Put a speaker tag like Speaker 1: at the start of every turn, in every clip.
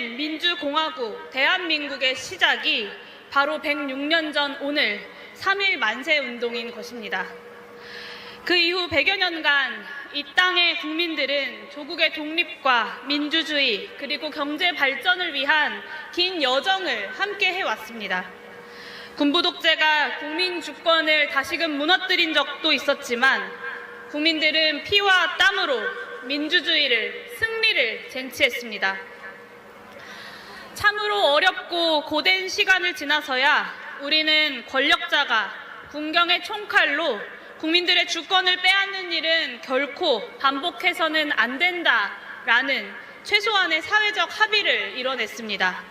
Speaker 1: 되는 민주공화국 대한민국의 시작이 바로 106년 전 오늘 3.1 만세 운동인 것입니다. 그 이후 100여 년간 이 땅의 국민들은 조국의 독립과 민주주의 그리고 경제 발전을 위한 긴 여정을 함께 해왔습니다. 군부 독재가 국민 주권을 다시금 무너뜨린 적도 있었지만 국민들은 피와 땀으로 민주주의를 승리를 쟁취했습니다. 참으로 어렵고 고된 시간을 지나서야 우리는 권력자가 군경의 총칼로 국민들의 주권을 빼앗는 일은 결코 반복해서는 안 된다라는 최소한의 사회적 합의를 이뤄냈습니다.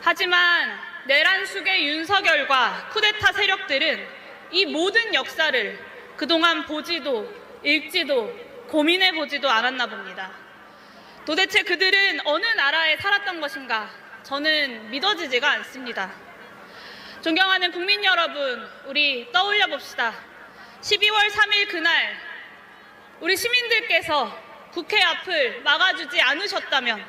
Speaker 1: 하지만 내란 숙의 윤석열과 쿠데타 세력들은 이 모든 역사를 그동안 보지도 읽지도 고민해 보지도 않았나 봅니다. 도대체 그들은 어느 나라에 살았던 것인가? 저는 믿어지지가 않습니다. 존경하는 국민 여러분, 우리 떠올려 봅시다. 12월 3일 그날 우리 시민들께서 국회 앞을 막아주지 않으셨다면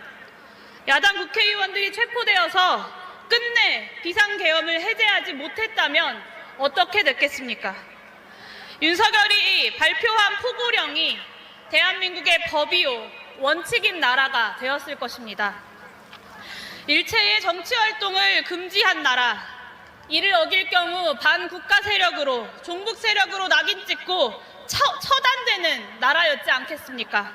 Speaker 1: 야당 국회의원들이 체포되어서 끝내 비상계엄을 해제하지 못했다면 어떻게 됐겠습니까? 윤석열이 발표한 포고령이 대한민국의 법이요 원칙인 나라가 되었을 것입니다. 일체의 정치 활동을 금지한 나라, 이를 어길 경우 반국가 세력으로 종북 세력으로 낙인 찍고 처, 처단되는 나라였지 않겠습니까?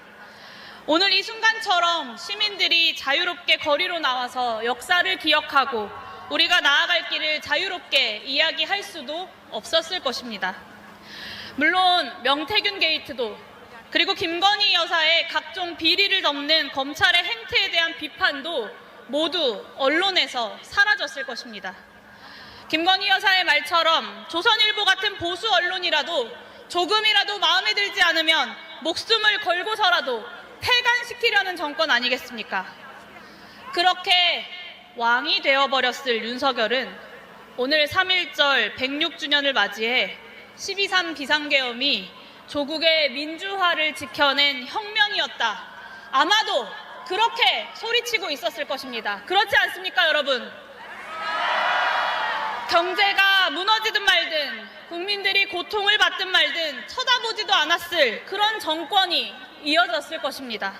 Speaker 1: 오늘 이 순간처럼 시민들이 자유롭게 거리로 나와서 역사를 기억하고 우리가 나아갈 길을 자유롭게 이야기할 수도 없었을 것입니다. 물론 명태균 게이트도 그리고 김건희 여사의 각종 비리를 덮는 검찰의 행태에 대한 비판도 모두 언론에서 사라졌을 것입니다. 김건희 여사의 말처럼 조선일보 같은 보수 언론이라도 조금이라도 마음에 들지 않으면 목숨을 걸고서라도 폐간시키려는 정권 아니겠습니까? 그렇게 왕이 되어버렸을 윤석열은 오늘 3.1절 106주년을 맞이해 12.3 비상계엄이 조국의 민주화를 지켜낸 혁명이었다. 아마도 그렇게 소리치고 있었을 것입니다. 그렇지 않습니까, 여러분? 경제가 무너지든 말든 국민들이 고통을 받든 말든 쳐다보지도 않았을 그런 정권이 이어졌을 것입니다.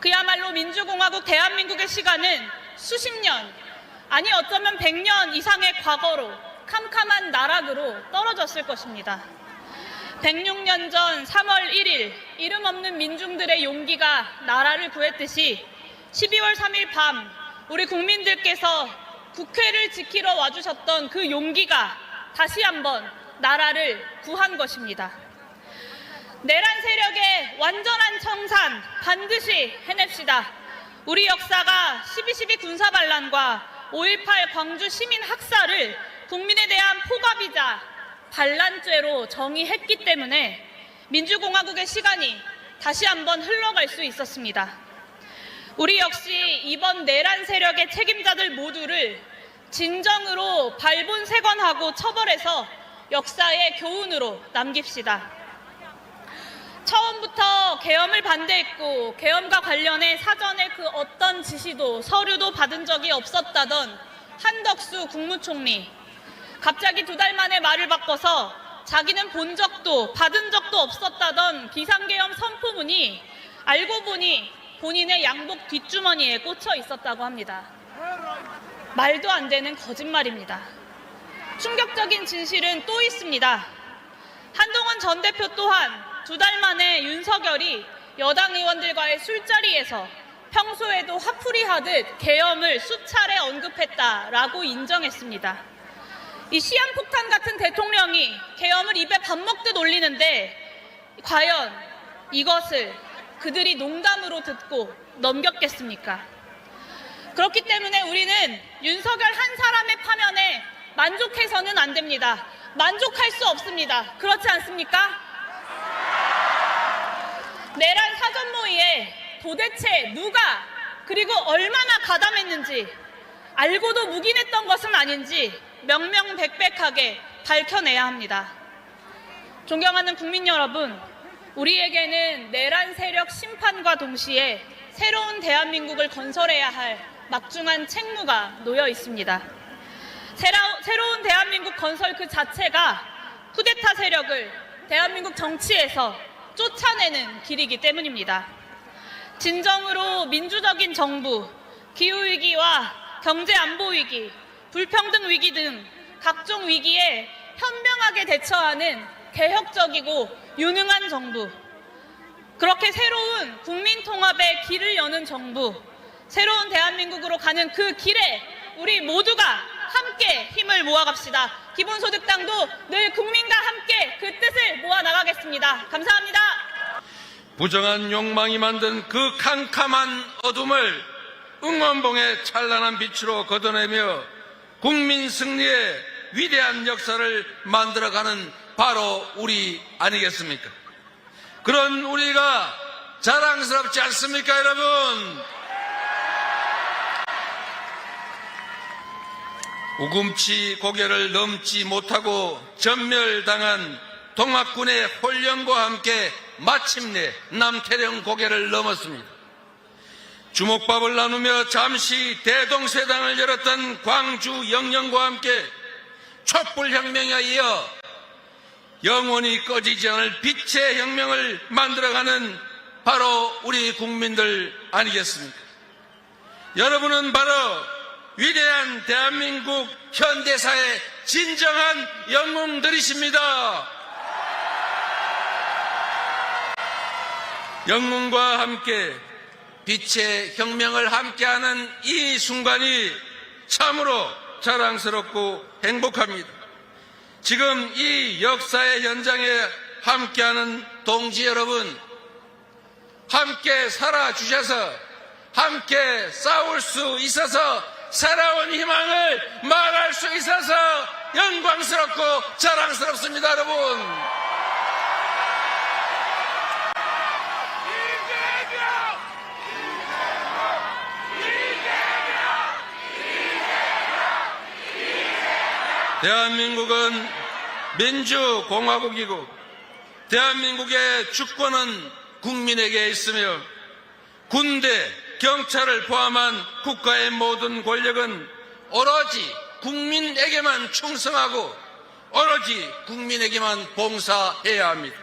Speaker 1: 그야말로 민주공화국 대한민국의 시간은 수십 년, 아니 어쩌면 백년 이상의 과거로 캄캄한 나락으로 떨어졌을 것입니다. 106년 전 3월 1일 이름 없는 민중들의 용기가 나라를 구했듯이 12월 3일 밤 우리 국민들께서 국회를 지키러 와주셨던 그 용기가 다시 한번 나라를 구한 것입니다. 내란 세력의 완전한 청산 반드시 해냅시다. 우리 역사가 12.12 군사반란과 5.18 광주 시민 학살을 국민에 대한 포갑이자 반란죄로 정의했기 때문에 민주공화국의 시간이 다시 한번 흘러갈 수 있었습니다. 우리 역시 이번 내란 세력의 책임자들 모두를 진정으로 발본색원하고 처벌해서 역사의 교훈으로 남깁시다. 처음부터 계엄을 반대했고 계엄과 관련해 사전에 그 어떤 지시도 서류도 받은 적이 없었다던 한덕수 국무총리 갑자기 두 달 만에 말을 바꿔서 자기는 본 적도 받은 적도 없었다던 비상계엄 선포문이 알고 보니 본인의 양복 뒷주머니에 꽂혀 있었다고 합니다. 말도 안 되는 거짓말입니다. 충격적인 진실은 또 있습니다. 한동훈 전 대표 또한 두 달 만에 윤석열이 여당 의원들과의 술자리에서 평소에도 화풀이 하듯 계엄을 수차례 언급했다라고 인정했습니다. 이 시한폭탄 같은 대통령이 계엄을 입에 밥 먹듯 올리는데 과연 이것을 그들이 농담으로 듣고 넘겼겠습니까? 그렇기 때문에 우리는 윤석열 한 사람의 파면에 만족해서는 안 됩니다. 만족할 수 없습니다. 그렇지 않습니까? 내란 사전 모의에 도대체 누가 그리고 얼마나 가담했는지 알고도 묵인했던 것은 아닌지 명명백백하게 밝혀내야 합니다. 존경하는 국민 여러분, 우리에게는 내란 세력 심판과 동시에 새로운 대한민국을 건설해야 할 막중한 책무가 놓여 있습니다. 새라- 새로운 대한민국 건설 그 자체가 쿠데타 세력을 대한민국 정치에서 쫓아내는 길이기 때문입니다. 진정으로 민주적인 정부, 기후위기와 경제 안보 위기, 불평등 위기 등 각종 위기에 현명하게 대처하는 개혁적이고 유능한 정부, 그렇게 새로운 국민 통합의 길을 여는 정부, 새로운 대한민국으로 가는 그 길에 우리 모두가 함께 힘을 모아갑시다. 기본소득당도 늘 국민과 함께 그 뜻을 모아 나가겠습니다. 감사합니다.
Speaker 2: 부정한 욕망이 만든 그 캄캄한 어둠을 응원봉의 찬란한 빛으로 걷어내며 국민 승리의 위대한 역사를 만들어가는 바로 우리 아니겠습니까? 그런 우리가 자랑스럽지 않습니까, 여러분? 우금치 고개를 넘지 못하고 전멸당한 동학군의 혼련과 함께 마침내 남태령 고개를 넘었습니다. 주먹밥을 나누며 잠시 대동세당을 열었던 광주 영령과 함께 촛불혁명에 이어 영원히 꺼지지 않을 빛의 혁명을 만들어가는 바로 우리 국민들 아니겠습니까? 여러분은 바로 위대한 대한민국 현대사의 진정한 영웅들이십니다. 영웅과 함께 빛의 혁명을 함께하는 이 순간이 참으로 자랑스럽고 행복합니다. 지금 이 역사의 현장에 함께하는 동지 여러분, 함께 살아주셔서 함께 싸울 수 있어서 살아온 희망을 말할 수 있어서 영광스럽고 자랑스럽습니다, 여러분. 대한민국은 민주공화국이고 대한민국의 주권은 국민에게 있으며 군대, 경찰을 포함한 국가의 모든 권력은 오로지 국민에게만 충성하고 오로지 국민에게만 봉사해야 합니다.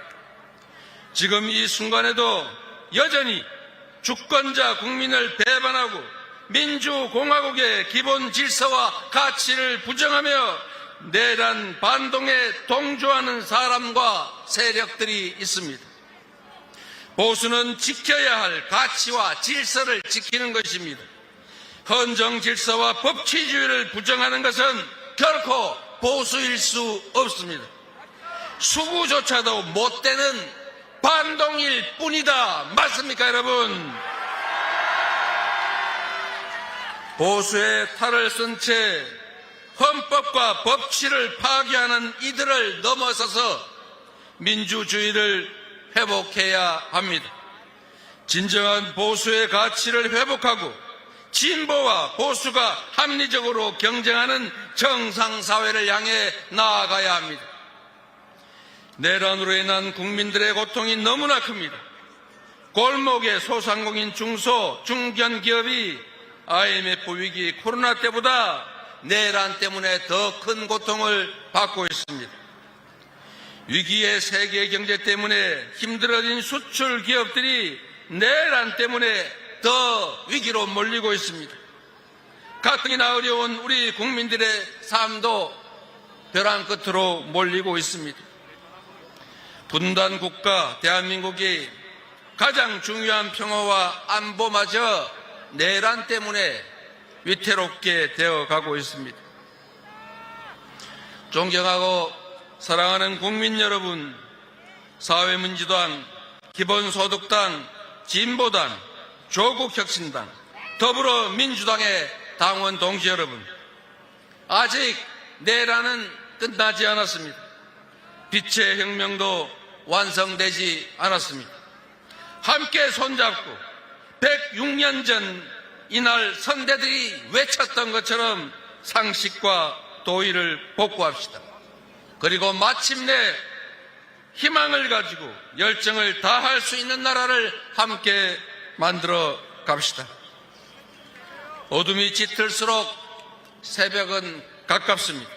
Speaker 2: 지금 이 순간에도 여전히 주권자 국민을 배반하고 민주공화국의 기본 질서와 가치를 부정하며 내란 반동에 동조하는 사람과 세력들이 있습니다. 보수는 지켜야 할 가치와 질서를 지키는 것입니다. 헌정 질서와 법치주의를 부정하는 것은 결코 보수일 수 없습니다. 수구조차도 못 되는 반동일 뿐이다. 맞습니까, 여러분? 보수의 탈을 쓴채 헌법과 법치를 파괴하는 이들을 넘어서서 민주주의를 회복해야 합니다. 진정한 보수의 가치를 회복하고 진보와 보수가 합리적으로 경쟁하는 정상사회를 향해 나아가야 합니다. 내란으로 인한 국민들의 고통이 너무나 큽니다. 골목의 소상공인 중소 중견 기업이 IMF 위기 코로나 때보다 내란 때문에 더 큰 고통을 받고 있습니다. 위기의 세계 경제 때문에 힘들어진 수출 기업들이 내란 때문에 더 위기로 몰리고 있습니다. 가뜩이나 어려운 우리 국민들의 삶도 벼랑 끝으로 몰리고 있습니다. 분단 국가 대한민국이 가장 중요한 평화와 안보마저 내란 때문에 위태롭게 되어 가고 있습니다. 존경하고 사랑하는 국민 여러분, 사회민주당, 기본소득당, 진보당, 조국혁신당, 더불어민주당의 당원 동지 여러분, 아직 내란은 끝나지 않았습니다. 빛의 혁명도 완성되지 않았습니다. 함께 손잡고 106년 전 이날 선대들이 외쳤던 것처럼 상식과 도의를 복구합시다. 그리고 마침내 희망을 가지고 열정을 다할 수 있는 나라를 함께 만들어 갑시다. 어둠이 짙을수록 새벽은 가깝습니다.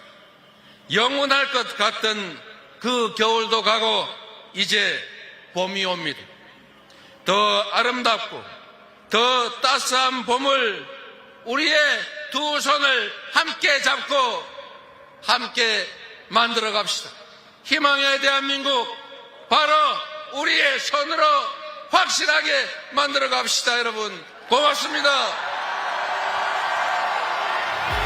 Speaker 2: 영원할 것 같던 그 겨울도 가고 이제 봄이 옵니다. 더 아름답고 더 따스한 봄을 우리의 두 손을 함께 잡고 함께 만들어 갑시다. 희망의 대한민국 바로 우리의 손으로 확실하게 만들어 갑시다 여러분 고맙습니다.